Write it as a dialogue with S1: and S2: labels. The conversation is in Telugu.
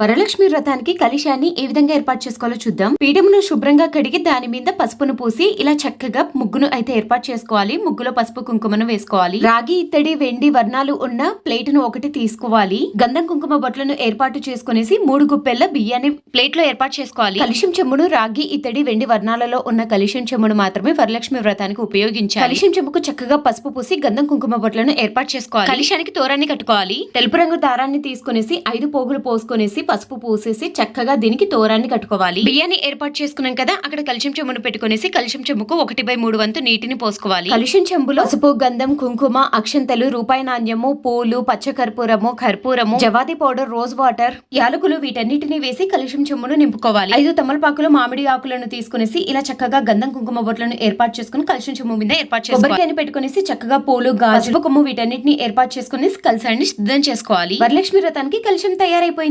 S1: వరలక్ష్మి వ్రతానికి కలిశాన్ని ఏ విధంగా ఏర్పాటు చేసుకోవాలో చూద్దాం. పీఠమును శుభ్రంగా కడిగి దాని మీద పసుపును పూసి ఇలా చక్కగా ముగ్గును అయితే ఏర్పాటు చేసుకోవాలి. ముగ్గులో పసుపు కుంకుమను వేసుకోవాలి. రాగి ఇత్తడి వెండి వర్ణాలు ఉన్న ప్లేట్ను ఒకటి తీసుకోవాలి. గంధం కుంకుమ బొట్లను ఏర్పాటు చేసుకునేసి మూడు గుప్పెల బియ్యాన్ని ప్లేట్లో ఏర్పాటు చేసుకోవాలి. కలిశం చెమ్మును రాగి ఇత్తడి వెండి వర్ణాలలో ఉన్న కలిశం చెమ్మును మాత్రమే వరలక్ష్మి వ్రతానికి ఉపయోగించాలి. కలిశం చెమ్ముకు చక్కగా పసుపు పూసి గంధం కుంకుమ బొట్లను ఏర్పాటు చేసుకోవాలి. కలిశానికి తోరాన్ని కట్టుకోవాలి. తెలుపు రంగు దారాన్ని తీసుకునేసి ఐదు పోగులు పోసుకునేసి పసుపు పూసేసి చక్కగా దీనికి తోరాన్ని కట్టుకోవాలి. బియ్యాన్ని ఏర్పాటు చేసుకున్నాం కదా అక్కడ కలిశం చెంబును పెట్టుకునేసి కలిశం చెంబుకు ఒకటి బై మూడు వంతు నీటిని పోసుకోవాలి. కలిశం చెంబులో పసుపు గంధం కుంకుమ అక్షంతలు రూపాయి నాణ్యము పూలు పచ్చకర్పూరము కర్పూరము జవాది పౌడర్ రోజ్ వాటర్ యాలకులు వీటన్నిటిని వేసి కలిశం చెంబును నింపుకోవాలి. ఐదు తమలపాకులు మామిడి ఆకులను తీసుకునేసి ఇలా చక్కగా గంధం కుంకుమ బొట్లను ఏర్పాటు చేసుకుని కలిశం చెంబు మీద ఏర్పాటు చేసుకోవాలి. పెట్టుకునేసి చక్కగా పూలు గాజు కొమ్ము వీటన్నిటిని ఏర్పాటు చేసుకుని కలిసాన్ని సిద్ధం చేసుకోవాలి. వరలక్ష్మి వ్రతానికి కలిశం తయారైపోయింది.